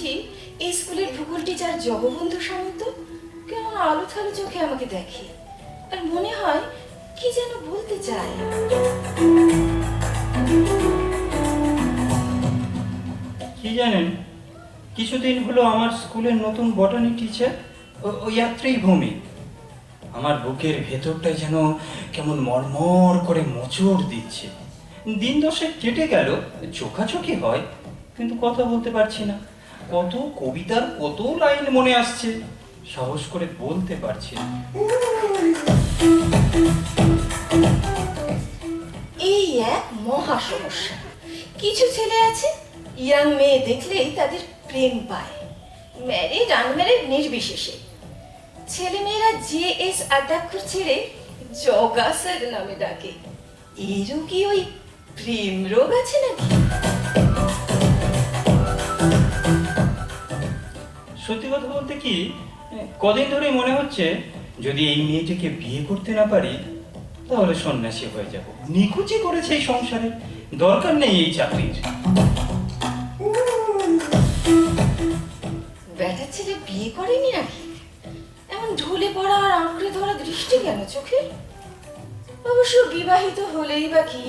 ভাবছি এই স্কুলের ভূগোল টিচার জগবন্ধু সামন্ত? কেমন আলো থালো চোখে আমাকে দেখে। আর মনে হয় কি যেন বলতে চায়। কি জানেন, কিছুদিন হলো আমার স্কুলের নতুন বটানি টিচার ওই যাত্রী ভূমি। আমার বুকের ভেতরটা যেন কেমন মরমর করে মোচড় দিচ্ছে। দিন দশেক কেটে গেল, চোখাচোখি হয়, কিন্তু কথা বলতে পারছি না। কত কবিতার কত লাইন মনে আসছে। সাহস করে বলতে পারছি এই এক মহা সমস্যা। কিছু ছেলে আছে, ইয়াং মেয়ে দেখলেই তাদের প্রেম পায়। ম্যারিড, আনম্যারিড, নির্বিশেষে। ছেলেমেয়েরা জে এস আড্ডাক্ষর ছেড়ে জগা নামে ডাকে। এরও কি ওই প্রেম রোগ আছে নাকি? সত্যি কথা বলতে কি, কদিন ধরে মনে হচ্ছে যদি এই মেয়েটিকে বিয়ে করতে না পারি, তাহলে সন্ন্যাসী হয়ে যাব। নিকুচি করেছে এই সংসারে। দরকার নেই এই চাকরির। ব্যাটার ছেলে বিয়ে করেনি নাকি? এমন ঢলে পড়া আর আঁকড়ে ধরা দৃষ্টি কেন চোখে? অবশ্য বিবাহিত হলেই বা কি?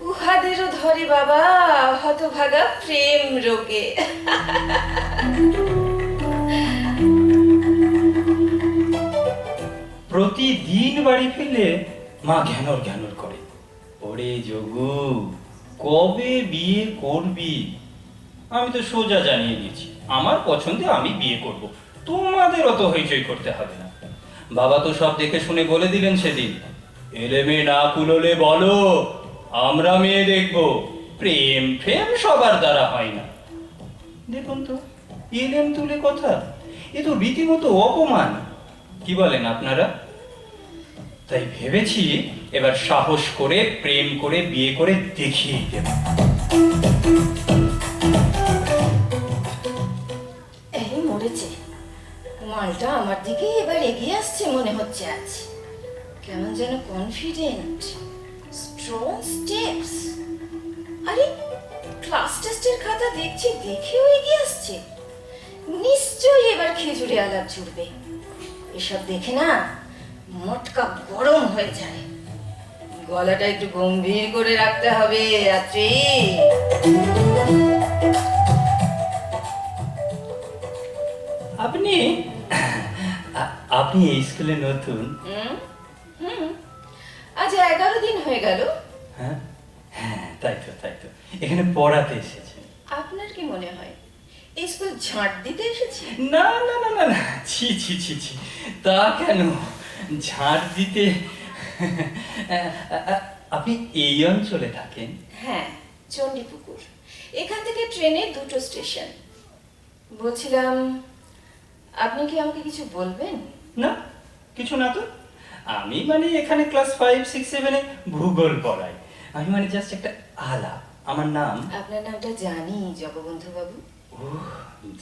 উহাদেরও ধরে বাবা, হতভাগা প্রেম রোগে। প্রতিদিন বাড়ি ফিরলে মা ঘ্যানর ঘ্যানর করে। ওরে যোগু, কবে বিয়ে করবি? আমি তো সোজা জানিয়ে দিয়েছি, আমার পছন্দে আমি বিয়ে করব। তোমাদের অত হইচই করতে হবে না। বাবা তো সব দেখে শুনে বলে দিলেন সেদিন এলে মেয়ে না কুলোলে বলো আমরা মেয়ে দেখব। প্রেম প্রেম সবার দ্বারা হয় না। দেখুন তো এলেম তুলে কথা। এ তো রীতিমতো অপমান। কি বলেন আপনারা? তাই ভেবেছি এবার সাহস করে প্রেম করে বিয়ে করে দেখিয়ে দেব। এই মরেছে। মালটা আমার দিকে এবার এগিয়ে আসছে মনে হচ্ছে আজ। কেমন যেন কনফিডেন্ট স্ট্রং স্টেপস আরে ক্লাস টেস্টের খাতা দেখছি দেখেও এগিয়ে আসছে। নিশ্চয়ই এবার খেজুরে আলাপ জুড়বে। এসব দেখে না মটকা গরম হয়ে যায়। গলাটা একটু গম্ভীর করে রাখতে হবে রাত্রি। আপনি আপনি এই স্কুলে নতুন। আজ এগারো দিন হয়ে গেল। হ্যাঁ? হ্যাঁ তাই তো তাই তো। এখানে পড়াতে এসেছেন আপনার কি মনে হয়? এই স্কুল ঝাঁট দিতে এসেছি? না না না না না। ছি ছি ছি ছি। তা কেন? ঝাড় দিতে আপনি এই অঞ্চলে থাকেন? হ্যাঁ চণ্ডীপুকুর। এখান থেকে ট্রেনে দুটো স্টেশন। বলছিলাম আপনি কি আমাকে কিছু বলবেন? না কিছু না তো। আমি মানে এখানে ক্লাস ফাইভ সিক্স সেভেনে ভূগোল পড়াই। আমি মানে জাস্ট একটা আলা। আমার নাম আপনার নামটা জানি জগবন্ধু বাবু। ও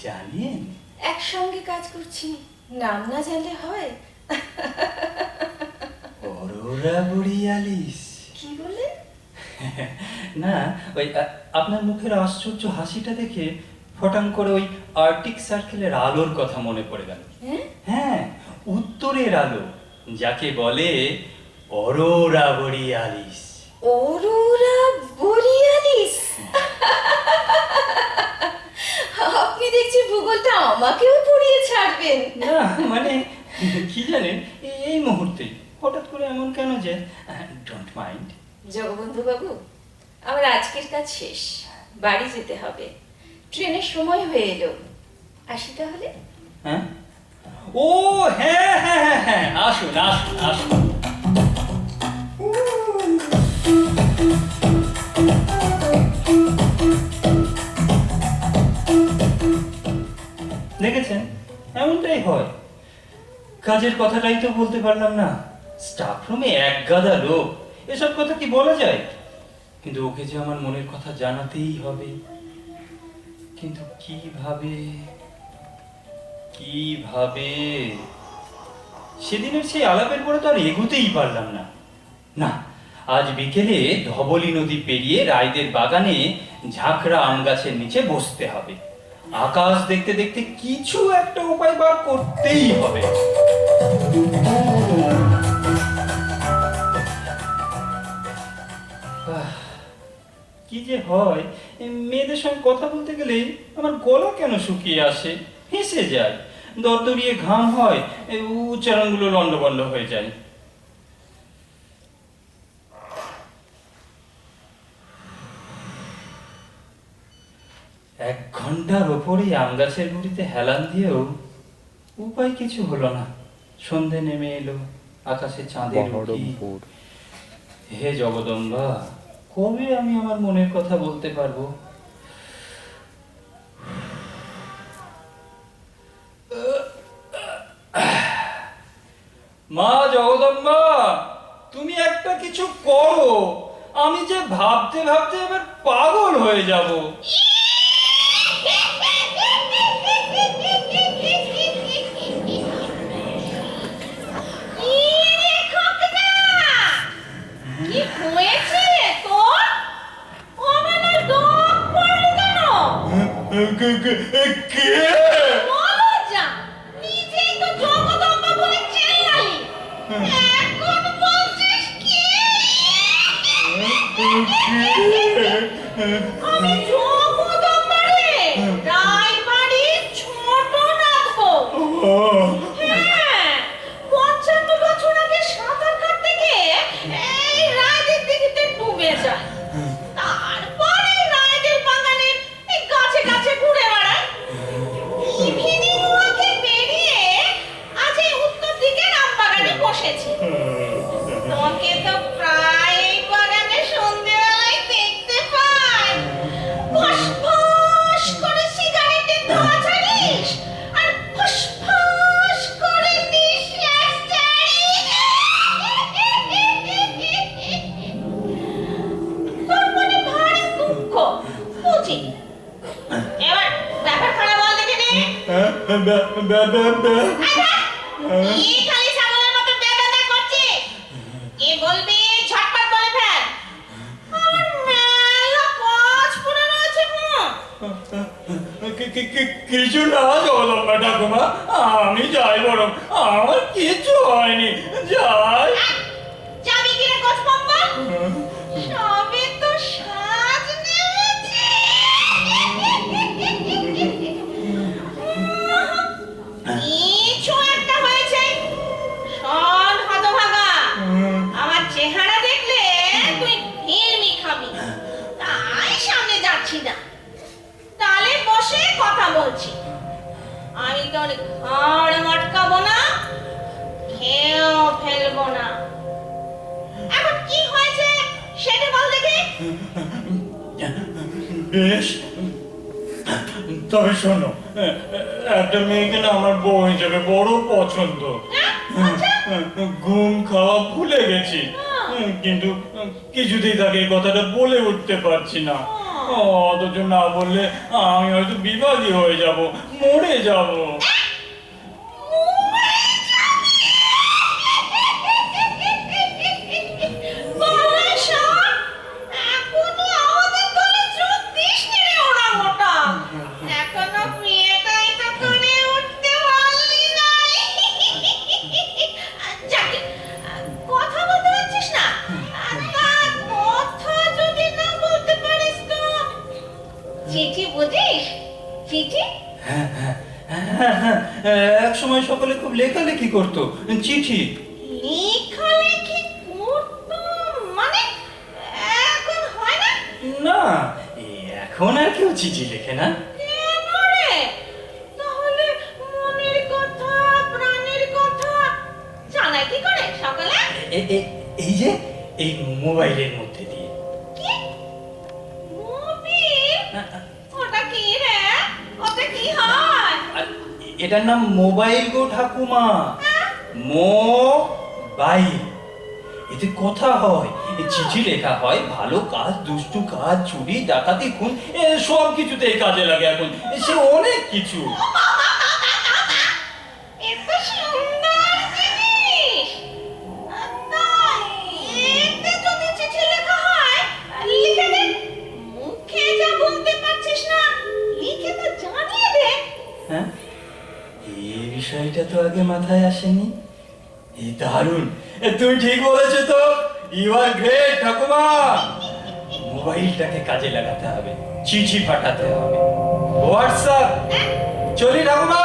জানেন? একসঙ্গে কাজ করছি নাম না জানলে হয়। অরোরা বরিয়ালিস কি বলে? না ওই আপনার মুখের আশ্চর্য হাসিটা দেখে ফটাং করে ওই আর্টিক সার্কেলের আলোর কথা মনে পড়ে গেল। হ্যাঁ? হ্যাঁ উত্তরের আলো। যাকে বলে অরোরা বরিয়ালিস। অরোরা বোরিয়ালিস? আপনি দেখছি ভূগোলটা আমাকেও পড়িয়ে ছাড়বেন। না মানে কি জানেন এই- এই মুহূর্তে হঠাৎ করে এমন কেন যে ডোন্ট মাইন্ড জগবন্ধু বাবু আমার আজকের কাজ শেষ বাড়ি যেতে হবে। ট্রেনের সময় হয়ে এলো। আসি তাহলে? হ্যাঁ? ও হ্যাঁ হ্যাঁ হ্যাঁ হ্যাঁ আসুন আসুন আসুন। দেখেছেন? এমনটাই হয়। কাজের কথাটাই তো বলতে পারলাম না। স্টাফ রুমে এক গাদা লোক। এসব কথা কি বলা যায়? কিন্তু ওকে যে আমার মনের কথা জানাতেই হবে। কিন্তু কীভাবে কীভাবে? সেদিনের সেই আলাপের পরে তো আর এগোতেই পারলাম না। না, আজ বিকেলে ধবলী নদী পেরিয়ে রায়দের বাগানে ঝাঁকড়া আম গাছের নিচে বসতে হবে। আকাশ দেখতে দেখতে কিছু একটা উপায় বার করতেই হবে। কি যে হয় মেয়েদের সঙ্গে কথা বলতে গেলেই আমার গলা কেন শুকিয়ে আসে? হেসে যায়। দরদরিয়ে ঘাম হয় উচ্চারণগুলো লন্ডভন্ড হয়ে যায়। এক ঘণ্টার ওপরেই আম গাছের গুড়িতে হেলান দিয়েও উপায় কিছু হলো না। সন্ধে নেমে এলো আকাশে চাঁদের হে জগদম্বা কবে আমি আমার মনের কথা বলতে পারব? মা জগদম্বা তুমি একটা কিছু করো। আমি যে ভাবতে ভাবতে এবার পাগল হয়ে যাব। কি じゃん কি খালি ছাগলের মতো বেদানা করছে। কে বলবি? ঝটপট বলে ফেল। আমার মেলা কাজ পড়ে রয়েছে কি- কি- কি- কিছু না জগদম্বা ঠাকুমা। আমি যাই বরং। আমার কিছু হয়নি। যাই। যাবি কিরে কোচ পম্পা সবে কথা বলছি। আমি তোর ঘাড় মটকাবো না খেয়েও ফেলব না। এখন কি হয়েছে সেটা বল দেখি। বেশ তবে শোনো একটা মেয়েকে না আমার বউ হিসেবে বড় পছন্দ। ঘুম খাওয়া ভুলে গেছি কিন্তু কিছুতেই তাকে এই কথাটা বলে উঠতে পারছি না। অথচ না বললে আমি হয়তো বিবাদী হয়ে যাব মরে যাব। লেখালেখি করতো চিঠি। লেখালেখি করতো? মানে এখন হয় না? না এখন আর কেউ চিঠি লেখে না। এই যে এই মোবাইলের মধ্যে। এটার নাম মোবাইল গো ঠাকুমা। মোবাইল। এতে কথা হয়। এ চিঠি লেখা হয় ভালো কাজ দুষ্টু কাজ চুরি ডাকাতি খুন এ সব কিছুতেই কাজে লাগে এখন। সে অনেক কিছু। হয়? বিষয়টা তো আগে মাথায় আসেনি। এই দারুণ তুমি ঠিক বলেছ তো। ইউ আর গ্রেট ঠাকুমা মোবাইলটাকে কাজে লাগাতে হবে, চিঠি পাঠাতে হবে। হোয়াটসঅ্যাপ চলি ঠাকুমা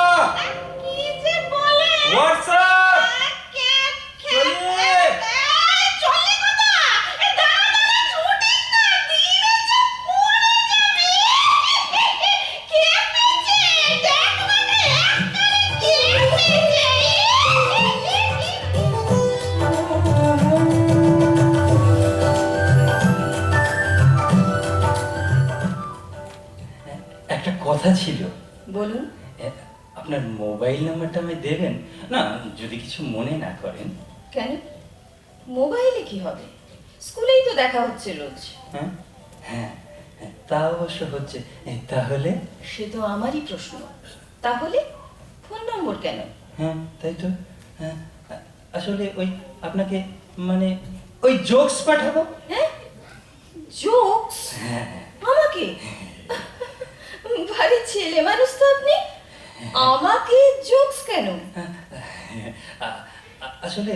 মোবাইল নাম্বারটা আমি দেবেন? না যদি কিছু মনে না করেন। কেন? মোবাইলে কি হবে? স্কুলেই তো দেখা হচ্ছে রোজ। হ্যাঁ? হ্যাঁ হ্যাঁ, তা অবশ্য হচ্ছে। তাহলে? সে তো আমারই প্রশ্ন। তাহলে? ফোন নম্বর কেন? হ্যাঁ তাই তো। হ্যাঁ আসলে ওই আপনাকে মানে ওই জোকস পাঠাবো? হ্যাঁ? জোকস? হ্যাঁ আমাকে? ভারী ছেলে মানুষ তো আপনি? আমাকে জোকস কেন? আসলে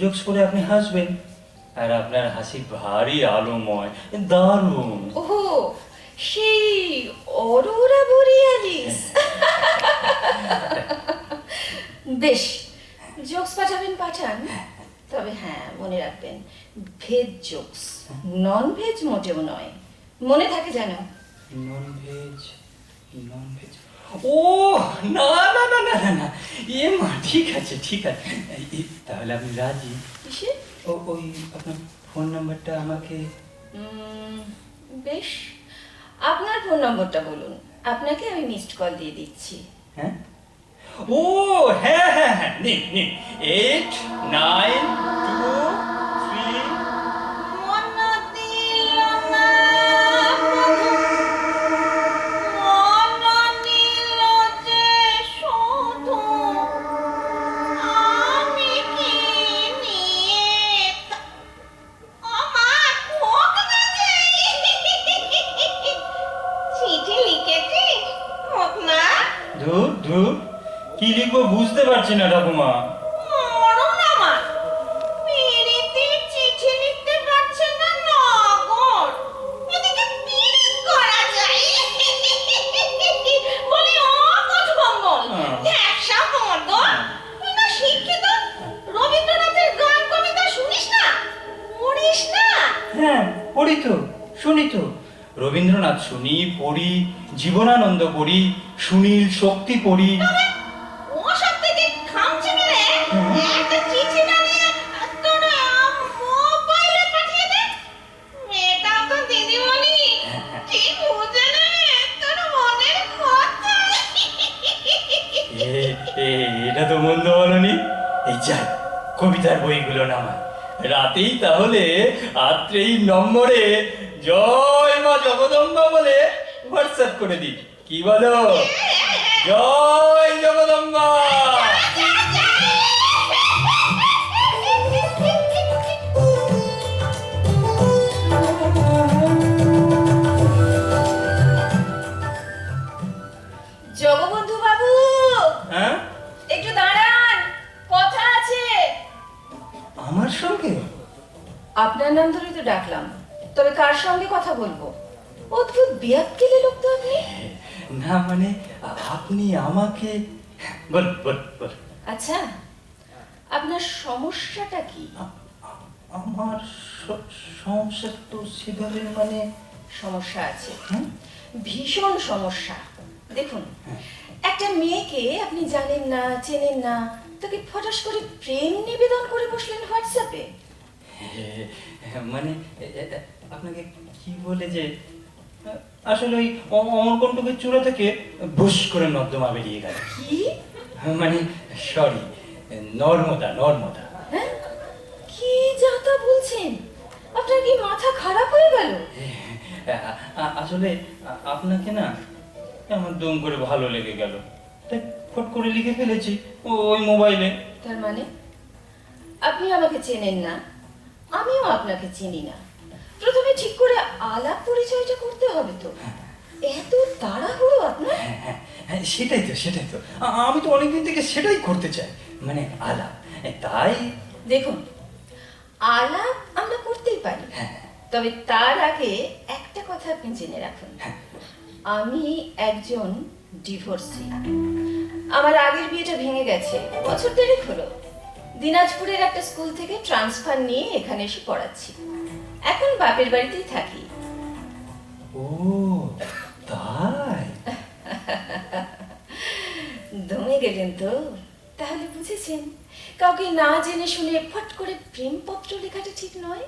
জোকস করে আপনি হাসবেন। আর আপনার হাসি ভারী আলোময় দারুণ। ও সেই অরোরা বরিয়ালিস বেশ জোকস পাঠাবেন পাঠান। তবে হ্যাঁ মনে রাখবেন ভেজ জোকস নন ভেজ মোটেও নয়। মনে থাকে জানো নন ভেজ নন ভেজ ও না না না না না না। এ মা ঠিক আছে ঠিক আছে। তাহলে আমি রাজি। কিসে? ও ওই আপনার ফোন নাম্বারটা আমাকে বেশ। আপনার ফোন নম্বরটা বলুন। আপনাকে আমি মিসড কল দিয়ে দিচ্ছি। হ্যাঁ? ও হ্যাঁ হ্যাঁ হ্যাঁ নিন নিন। এইট নাইন টু ধুর ধুর। কি লিখব বুঝতে পারছি না ঠাকুমা। হ্যাঁ। হ্যাঁ পড়ি তো শুনি তো। রবীন্দ্রনাথ শুনি পড়ি জীবনানন্দ পড়ি সুনীল শক্তি পড়ি ও সব থেকে খামচে একটা চিঠি বানিয়ে তোর মোবাইলে পাঠিয়ে দে। মেয়েটা তো দিদিমণি ঠিক বুঝে নেবে তোর মনের কথা। এ, এ, এটা তো মন্দ বলনি। এই যাই কবিতার বইগুলো নামায় রাতেই তাহলে আত্রেই নম্বরে জয় মা জগদম্বা বলে হোয়াটসঅ্যাপ করে দিই। কি বলো? জয় জগদম্বা। জগবন্ধু বাবু হ্যাঁ? একটু দাঁড়ান কথা আছে। আমার সঙ্গে? আপনার নাম ধরেই তো ডাকলাম তবে কার সঙ্গে কথা বলব? অদ্ভুত বিয়াক্কেলে লোক তো আপনি। না মানে আপনি আমাকে বল বল বল। আচ্ছা আপনার সমস্যাটা কি? আমার সমস্যা তো সেভাবে মানে সমস্যা আছে। হ্যাঁ ভীষণ সমস্যা। দেখুন একটা মেয়েকে আপনি জানেন না চেনেন না তাকে ফটাস করে প্রেম নিবেদন করে বসলেন হোয়াটসঅ্যাপে। হ্যাঁ, মানে এ- এ- আপনাকে কি বলে যে আসলে ওই অ- অমরকণ্টকের চূড়া থেকে বুস করে নর্দমা বেরিয়ে গেল। কি? মানে সরি নর্মদা নর্মদা। হ্যাঁ? কি যাতা বলছেন? আপনার কি মাথা খারাপ হয়ে গেল? আসলে আপনাকে না আমার দম করে ভালো লেগে গেল। তাই ফট করে লিখে ফেলেছি ওই মোবাইলে। তার মানে? আপনি আমাকে চেনেন না। আমিও আপনাকে চিনি না। প্রথমে ঠিক করে আলাপ পরিচয়টা করতে হবে তো। এত তাড়াহুড়ো আপনার? হ্যাঁ হ্যাঁ হ্যাঁ সেটাই তো সেটাই তো। আমি তো অনেকদিন থেকে সেটাই করতে চাই মানে আলাপ। তাই? দেখুন আলাপ আমরা করতেই পারি। হ্যাঁ। তবে তার আগে একটা কথা আপনি জেনে রাখুন। আমি একজন ডিভোর্সি। আমার আগের বিয়েটা ভেঙে গেছে। বছর দেড়েক হলো। দিনাজপুরের একটা স্কুল থেকে ট্রান্সফার নিয়ে এখানে এসে পড়াচ্ছি। এখন বাপের বাড়িতেই থাকি। ও তাই? দমে গেলেন তো? তাহলে বুঝেছেন কাউকে না জেনে শুনে ফট করে প্রেমপত্র লেখাটা ঠিক নয়?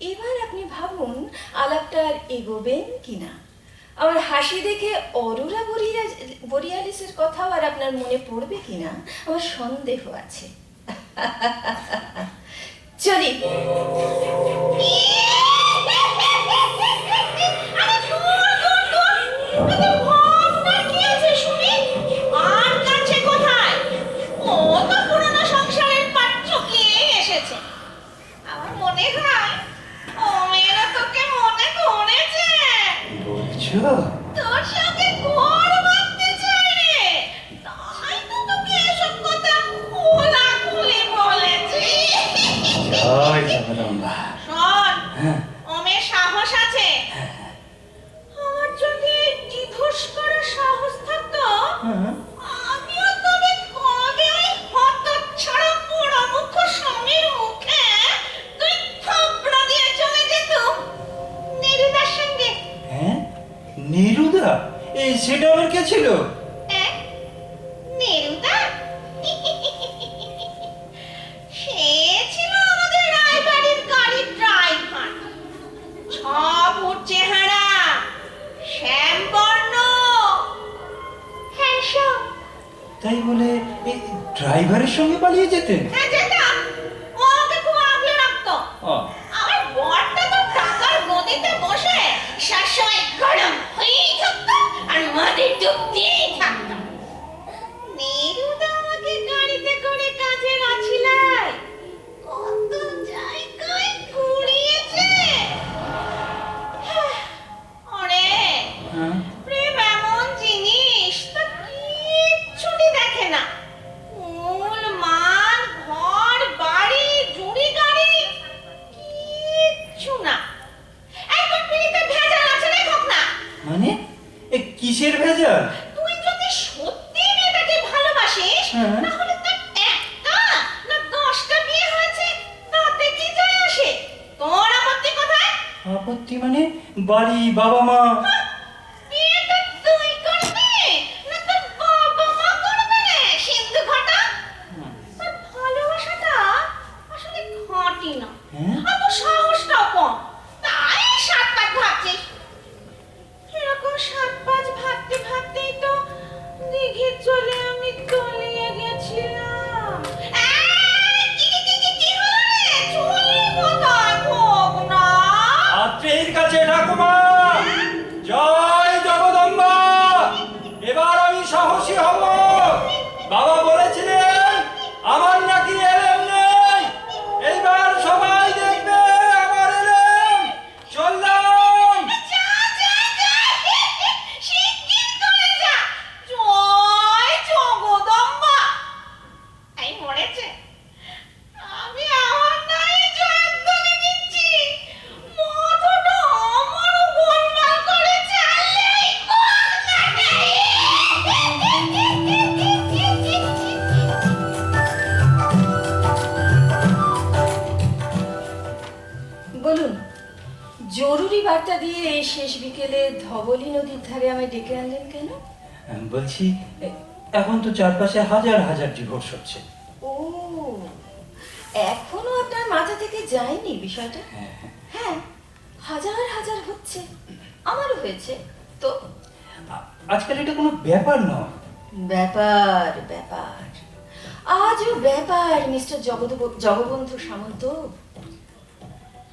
এবার আপনি ভাবুন আলাপটা আর এগোবেন কিনা। আমার হাসি দেখে অরোরা বরিয়া- বরিয়ালিসের কথাও আর আপনার মনে পড়বে কিনা? আমার সন্দেহ আছে। চলি আর ছিল চলে আমি তলিয়ে গেছিলাম। কাছে ঠাকুমা জরুরি বার্তা দিয়ে এই শেষ বিকেলে ধবলী নদীর ধারে আমায় ডেকে আনলেন কেন? বলছি এখন তো চারপাশে হাজার হাজার ডিভোর্স হচ্ছে ও এখনও আপনার মাথা থেকে যায়নি বিষয়টা? হ্যাঁ, হ্যাঁ। হ্যাঁ হাজার হাজার হচ্ছে আমারও হয়েছে তো? আজকাল এটা কোনো ব্যাপার নয়। ব্যাপার ব্যাপার। আজও ব্যাপার মিস্টার জগবন্ধু সামন্ত।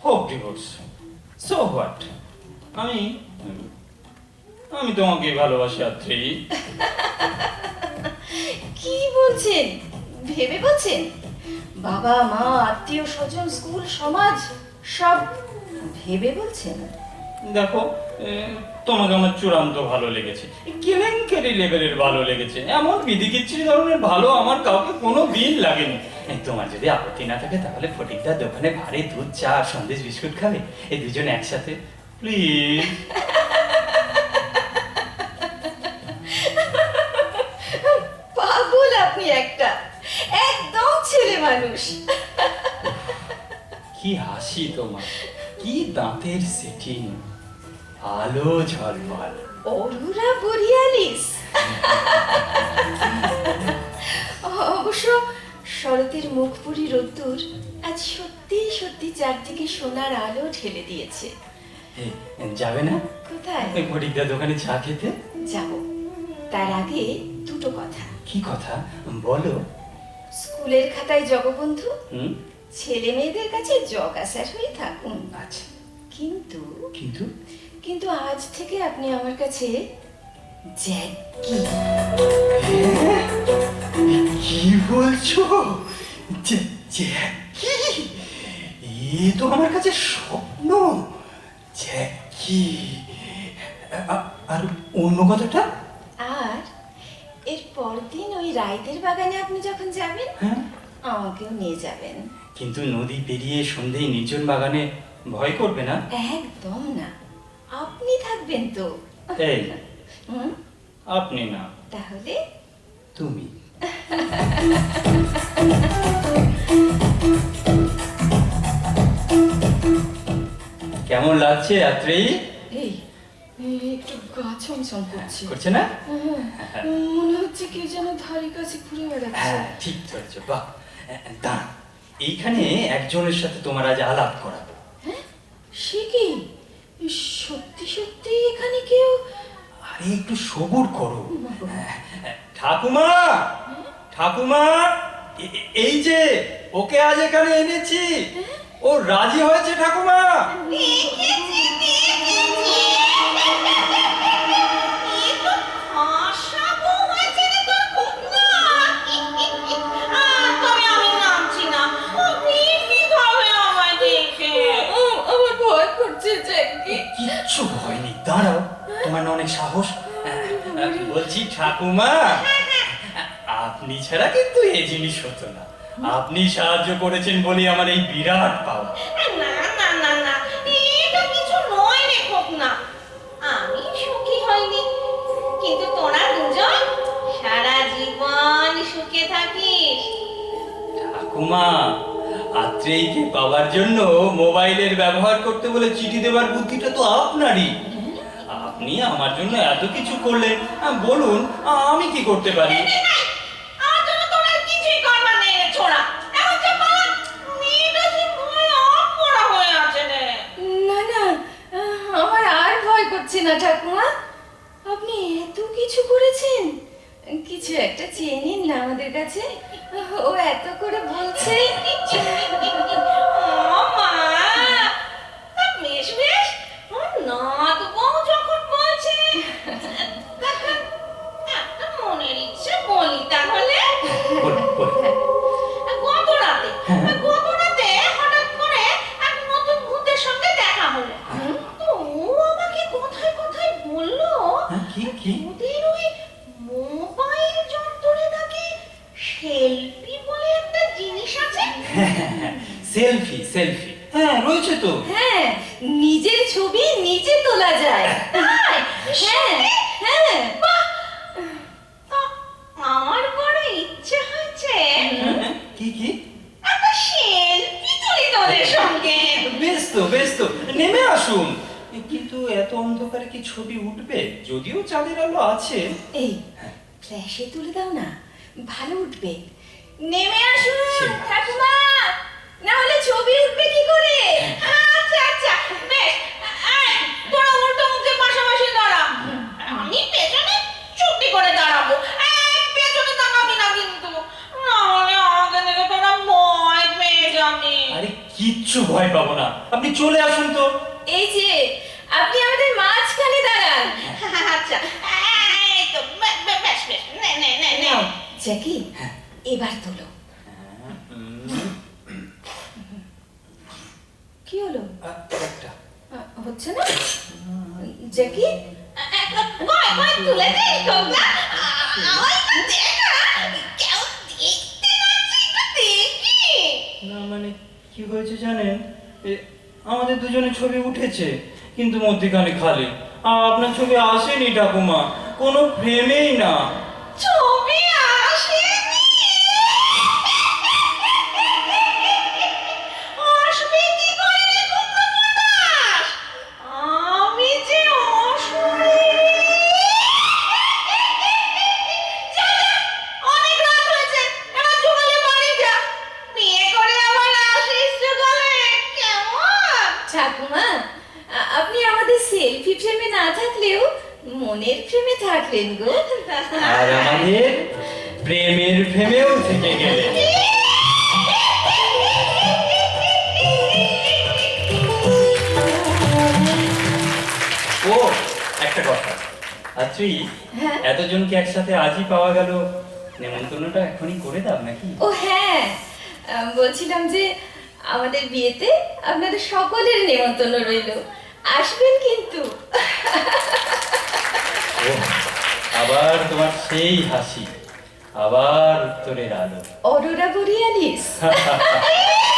হোক ডিভোর্স। সো হোয়াট আমি আমি তোমাকে ভালোবাসি আত্রি। কি বলছেন? ভেবে বলছেন? বাবা মা আত্মীয় স্বজন স্কুল সমাজ সব ভেবে বলছেন? দেখো তোমাকে আমার চূড়ান্ত ভালো লেগেছে। কেলেঙ্কারি লেভেলের ভালো লেগেছে। এমন বিধিকিচ্ছিরি ধরনের ভালো আমার কাউকে কোনো দিন লাগেনি। তোমার যদি আপত্তি না থাকে তাহলে ফটিকদার দোকানে ভারী দুধ চা আর সন্দেশ বিস্কুট খাবে। এই দুজন একসাথে প্লিজ পাগল আপনি একটা। একদম ছেলে মানুষ। কি হাসি তোমার। কি দাঁতের সেটিং আলো ঝলমল। Aurora borealis. অবশ্য শরতের মুখপুরি রোদ্দুর আজ সত্যি সত্যি চারদিকে সোনার আলো ঢেলে দিয়েছে। যাবে না? কোথায়? ওই ফটিকদার দোকানে চা খেতে? যাব। তার আগে দুটো কথা। কি কথা? বলো। স্কুলের খাতায় জগবন্ধু হুম? ছেলে মেয়েদের কাছে জগা স্যার হয়ে থাকুন। আচ্ছা। কিন্তু কিন্তু? কিন্তু আজ থেকে আপনি আমার কাছে জ্যাকি। কি বলছো? জ্যাকি এ তো আমার কাছে স্বপ্ন। জ্যাকি আর অন্য কথাটা? আর এর পরদিন ওই রায়দের বাগানে আপনি যখন যাবেন হ্যাঁ। আমাকেও নিয়ে যাবেন। কিন্তু নদী পেরিয়ে সন্ধেয় নির্জন বাগানে ভয় করবে না? একদম না। আপনি থাকবেন তো। এই। আপনি না। তাহলে তুমি। কেমন লাগছে রাত্রি? এই একটু গা ছমছম করছে। করছে না? হুম, মনে হচ্ছে কি যেন ধারে কাছে ঘুরে বেড়াচ্ছে। হ্যাঁ ঠিক ধরেছো। বাহ দাঁড় এইখানে একজনের সাথে তোমার আজ আলাপ করাবো। সে কি? সত্যি সত্যি এখানে কেউ? আরে একটু সবুর করো। ঠাকুমা ঠাকুমা এই যে ওকে আজ এখানে এনেছি ও রাজি হয়েছে ঠাকুমা ভয় কিচ্ছু হয়নি দাঁড়াও তোমার অনেক সাহস বলছি ঠাকুমা আপনি ছাড়া কিন্তু এই জিনিস হতো না। আপনি সাহায্য করেছেন বলে আমার এই বিরাট পাওয়া। আমি সুখী হইনি। কিন্তু তোরা দুজন সারা জীবন সুখে থাকিস। ঠাকুমা আত্রেয়ীকে পাওয়ার জন্য মোবাইলের ব্যবহার করতে বলে চিঠি দেওয়ার বুদ্ধিটা তো আপনারই। আপনি আমার জন্য এত কিছু করলেন বলুন আমি কি করতে পারি? হয়ে না ঠাকুমা। আপনি এত কিছু করেছেন। কিছু একটা চেয়ে নিন না আমাদের কাছে। ও এত করে বলছে ও মা তা বেশ বেশ ওর নদ বউ যখন বলছে তখন একটা মনের ইচ্ছে বলি তাহলে বলুন, বলুন। গত রাতে গত রাতে হঠাৎ করে এক নতুন ভূতের সঙ্গে দেখা হলো তো ও আমাকে কোথায় কোথায় বলল হ্যাঁ, কি কি ওদের ওই মোবাইল যন্ত্রে নাকি সেলফি বলে একটা জিনিস আছে সেলফি সেলফি হ্যাঁ রয়েছে তো হ্যাঁ নিজের ছবি নিজে তোলা যায় হ্যাঁ হ্যাঁ তা আমার বড় ইচ্ছে হয়েছে হ্যাঁ, কি কি একটা সেলফি তুলি তোদের সঙ্গে বেশ তো বেশ তো নেমে আসুন। কিন্তু এত অন্ধকারে কি ছবি উঠবে? যদিও চাঁদের আলো আছে। এই ফ্ল্যাশে তুলে দাও না ভালো উঠবে। নেমে আসুন ঠাকুমা! না হলে ছবি উঠবে কি করে? আচ্ছা আচ্ছা বেশ। তোরা উল্টো মুখে পাশাপাশি দাঁড়া আমি পেছনে চুপটি করে দাঁড়াবো। পেছনে তাকাবি না কিন্তু। নাহলে আগে থেকে তোরা ভয় পেয়ে যাবি আরে কিচ্ছু ভয় পাবো না। আপনি চলে আসুন তো। এই যে আপনি আমাদের মাঝখানে দাঁড়ান। আচ্ছা। এই তো বে- বে- বেশ বেশ। নে নে নে নে। জ্যাকি এবার তোলো। কি হলো? হচ্ছে না? জ্যাকি? তুলে ওই কি হয়েছে জানেন? আমাদের দুজনে ছবি উঠেছে, কিন্তু মধ্যিখানে খালি। আর আপনার ছবি আসেনি ঠাকুমা, কোনো ফ্রেমেই না। আর আমাদের প্রেমের ফ্রেমেও থেকে গেলেন ও একটা কথা। আচ্ছা হ্যাঁ? এতজনকে একসাথে আজই পাওয়া গেল? নেমন্তন্নটা এখনই করে দাও নাকি? ও হ্যাঁ। বলছিলাম যে আমাদের বিয়েতে আপনাদের সকলের নেমন্তন্ন রইল। আসবেন কিন্তু। ও আবার তোমার সেই হাসি আবার উত্তরের আলো। অরোরা বরিয়ালিস